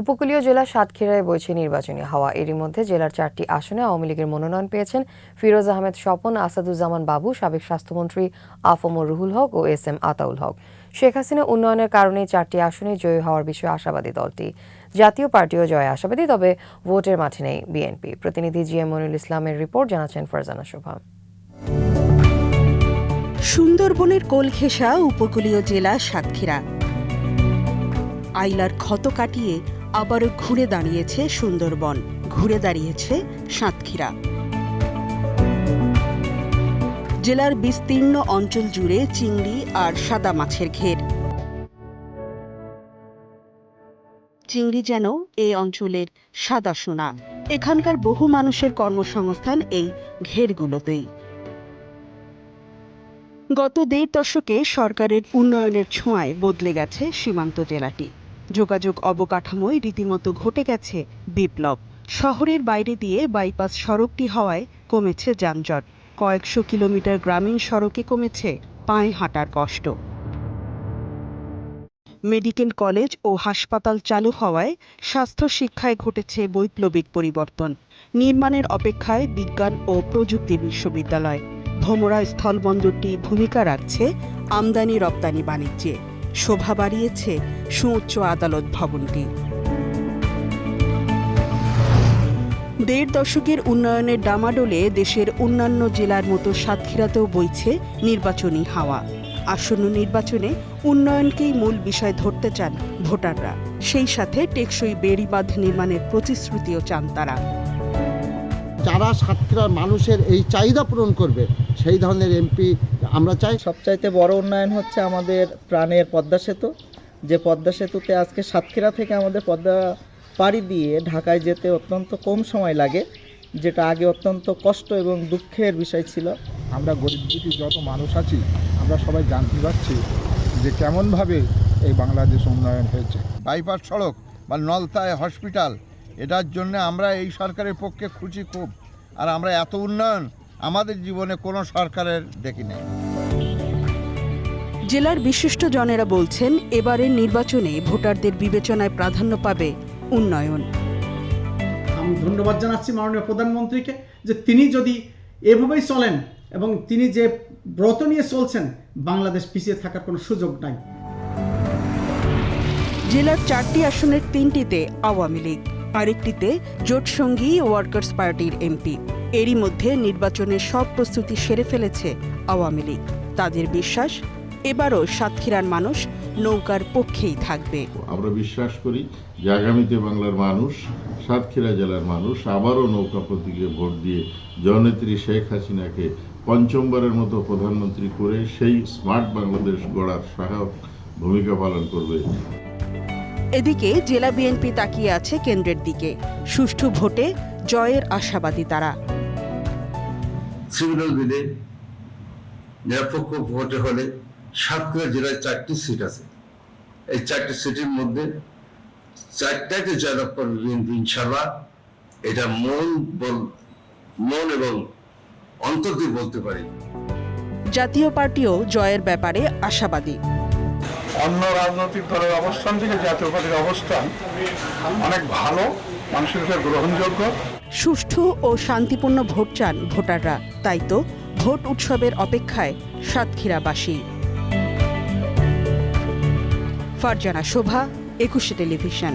উপকূলীয় জেলা সাতক্ষীরায় বইছে নির্বাচনী হাওয়া। এরই মধ্যে জেলার চারটি আসনে আওয়ামী লীগের মনোনয়ন পেয়েছেন ফিরোজ আহমেদ স্বপন, আসাদুজ্জামান বাবু, সাবেক স্বাস্থ্যমন্ত্রী আফমর রুহুল হক ও এস এম আতাউল হক। শেখ হাসিনা উন্নয়নের কারণে চারটি আসনে জয়ী হওয়ার বিষয়ে আশাবাদী দলটি। জাতীয় পার্টিও জয় আশাবাদী, তবে ভোটের মাঠে নেই বিএনপি। প্রতিনিধি জি এম ইসলামের রিপোর্ট জানাচ্ছেন ফারজানা শোভা। সুন্দরবনের কোল ঘেঁষা উপকূলীয় জেলা সাতক্ষীরা। আইলার ক্ষত কাটিয়ে আবারও ঘুরে দাঁড়িয়েছে সুন্দরবন। ঘুরে দাঁড়িয়েছে সাতক্ষীরা। জেলার বিস্তীর্ণ অঞ্চল জুড়ে চিংড়ি আর সাদা মাছের ঘের। চিংড়ি যেন এই অঞ্চলের সাদা সোনা। এখানকার বহু মানুষের কর্মসংস্থান এই ঘেরগুলোতেই। গত দেড় দশকে সরকারের উন্নয়নের ছোঁয়ায় বদলে গেছে সীমান্ত জেলাটি। যোগাযোগ অবকাঠামোয় রীতিমতো ঘটে গেছে বিপ্লব। শহরের বাইরে দিয়ে বাইপাস সড়কটি হওয়ায় কমেছে যানজট। কয়েকশো কিলোমিটার গ্রামীণ সড়কে কমেছে পায়ে হাঁটার কষ্ট। মেডিকেল কলেজ ও হাসপাতাল চালু হওয়ায় স্বাস্থ্য শিক্ষায় ঘটেছে বৈপ্লবিক পরিবর্তন। নির্মাণের অপেক্ষায় বিজ্ঞান ও প্রযুক্তি বিশ্ববিদ্যালয়। ভোমরা স্থলবন্দরটি ভূমিকা রাখছে আমদানি রপ্তানি বাণিজ্যে। শোভা বাড়িয়েছে সুউচ্চ আদালত ভবনটি। দেড় দশকের উন্নয়নের ডামাডোলে দেশের অন্যান্য জেলার মতো সাতক্ষীরাতেও বইছে নির্বাচনী হাওয়া। আসন্ন নির্বাচনে উন্নয়নকেই মূল বিষয় ধরতে চান ভোটাররা। সেই সাথে টেকসই বেড়িবাঁধ নির্মাণের প্রতিশ্রুতিও চান তারা। যারা সাতক্ষীরার মানুষের এই চাহিদা পূরণ করবে, সেই ধরনের এমপি আমরা চাই সবচাইতে বড় উন্নয়ন হচ্ছে আমাদের প্রাণের পদ্মা সেতু। যে পদ্মা সেতুতে আজকে সাতক্ষীরা থেকে আমাদের পদ্মা পাড়ি দিয়ে ঢাকায় যেতে অত্যন্ত কম সময় লাগে যেটা আগে অত্যন্ত কষ্ট এবং দুঃখের বিষয় ছিল। আমরা গরিব দুটি যত মানুষ আছি আমরা সবাই জানতে পারছি যে কেমনভাবে এই বাংলাদেশ উন্নয়ন হয়েছে। বাইপাস সড়ক বা নলতায় হসপিটাল এটার জন্য আমরা এই সরকারের পক্ষে খুশি খুব। আর আমরা এত উন্নয়ন আমাদের জীবনে কোনো সরকারের দেখি নাই। জেলার বিশিষ্ট জনেরা বলছেন এবারের নির্বাচনে ভোটারদের বিবেচনায় প্রাধান্য পাবে উন্নয়ন। আমি ধন্যবাদ জানাচ্ছি মাননীয় প্রধানমন্ত্রীকে যে তিনি যদি এভাবেই চলেন এবং তিনি যে ব্রত নিয়ে চলছেন বাংলাদেশ পিছিয়ে থাকার কোনো সুযোগ নাই। জেলার চারটি আসনের তিনটিতে আওয়ামী লীগ আরেকটিতে জোটসঙ্গী ওয়ার্কার্স পার্টির এমপি। এরই মধ্যে নির্বাচনের সব প্রস্তুতি সেরে ফেলেছে আওয়ামী লীগ। তাদের বিশ্বাস এবারও সাতক্ষীরার মানুষ নৌকার পক্ষেই থাকবে। আমরা বিশ্বাস করি যে আগামীতে বাংলার মানুষ সাতক্ষীরা জেলার মানুষ আবারও নৌকা প্রতীকে ভোট দিয়ে জননেত্রী শেখ হাসিনাকে পঞ্চমবারের মতো প্রধানমন্ত্রী করে সেই স্মার্ট বাংলাদেশ গড়ার সহায়ক ভূমিকা পালন করবে। এদিকে জেলা বিএনপি তাকিয়ে আছে কেন্দ্রের দিকে। সুষ্ঠু ভোটে জয়ের আশাবাদী তারা। সিভিল বিলে নিরপেক্ষ ভোটে হলে সাতক্ষীরা জেলায় চারটি সিট আছে। এই চারটি সিটের মধ্যে চারটাকে জয়লাভ করবে বিএনপি ইনশাল্লাহ এটা মন বল মন এবং অন্তর দিয়ে বলতে পারি। জাতীয় পার্টিও জয়ের ব্যাপারে আশাবাদী। অন্য রাজনৈতিক দলের অবস্থান থেকে জাতীয় পার্টির অবস্থান অনেক ভালো। সুষ্ঠু ও শান্তিপূর্ণ ভোট চান ভোটাররা। তাই তো ভোট উৎসবের অপেক্ষায় সাতক্ষীরাবাসী। ফারজানা শোভা, একুশে টেলিভিশন।